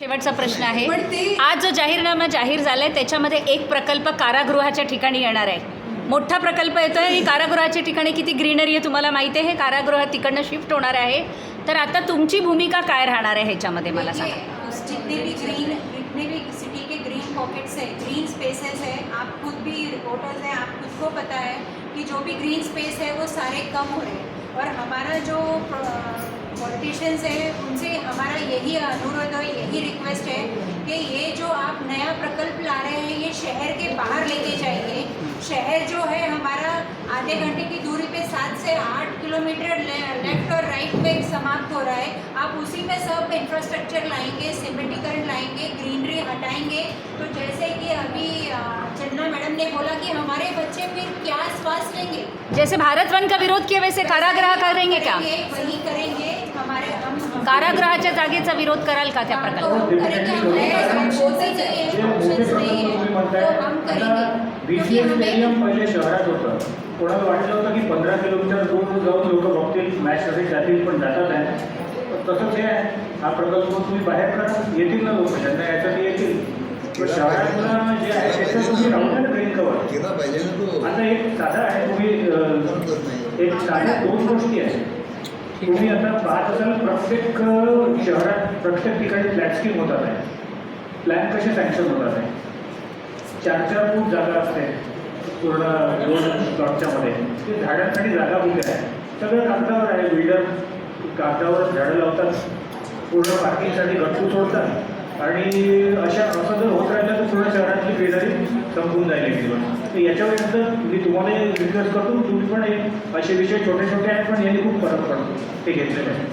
शेवटचा प्रश्न आहे. आज जो जाहीरनामा जाहीर झालाय त्याच्यामध्ये एक प्रकल्प कारागृहाच्या ठिकाणी येणार आहे. मोठा प्रकल्प येतोय ही कारागृहाच्या ठिकाणी किती ग्रीनरी आहे तुम्हाला माहिती आहे? हे कारागृह तिकडनं शिफ्ट होणार आहे. तर आता तुमची भूमिका काय राहणार आहे ह्याच्यामध्ये मला सांगा. देखिए, जितने भी ग्रीन जितने भी सिटी के ग्रीन पॉकेट्स है ग्रीन स्पेसेस है आप खुद भी रिपोर्टर्स हैं आप खुद को पता है कि जो भी ग्रीन स्पेस है वो सारे कम हो रहे हैं। और हमारा जो पॉलिटिशियंस है उनसे हमारा यही अनुरोध यही रिक्वेस्ट है कि ये जो आप नया प्रकल्प ला रहे हैं, ये शहर के बाहर लेके जाइए। शहर जो है हमारा आधे घंटे की दूरी पे सात से आठ किलोमीटर लेफ़्ट और राइट में समाप्त हो रहा है। आप उसी में सब इंफ्रास्ट्रक्चर लाएँगे, सीमेंटीकरण लाएँगे ग्रीनरी हटाएँगे। तो जैसे लेंगे जैसे भारत वन का विरोध किया वैसे कारागृह करेंगे क्या? वही करेंगे हमारे हम हम- कारागृहाच्या जागेचा विरोध कराल का त्या करेंगे options ही। करेंगे। शहरात होतं. कोणाला वाटलं होतं की पंधरा किलोमीटर दूर जाऊन लोक बघतील मॅचसाठी जातील पण जातात आहे तसंच हे आहे. हा प्रकल्प तुम्ही बाहेर करा. येतील ना लोक ज्यांना यासाठी येतील. शहरातलं जे आहे त्याचं तुम्ही राहू द्या ना ग्रीन कवर आता एक साधा आहे. नाही. एक साध्या दोन गोष्टी आहेत. तुम्ही आता पाहत असाल प्रत्येक शहरात प्रत्येक ठिकाणी फ्लॅट स्कीम होतात आहे. प्लॅन कसे सँक्शन होतात आहे? चार चार फूट जागा असते. पूर्ण दोन प्लॉटच्या मध्ये ते झाडांसाठी जागा कुठे आहे. सगळं कागदावर आहे. बिल्डर कागदावर झाडं लावतात. पूर्ण पार्किंगसाठी गट्टू सोडतात. आणि अशा असं जर होत राहिलं तर पूर्ण शहरातली ग्रीनरी संपून जाईल एक दिवस. तर याच्यावर मी तुम्हाला रिक्वेस्ट करतो तुम्ही पण एक असे विषय छोटे छोटे आहेत पण यांनी खूप फरक पडतो. ते घेतलेले आहे.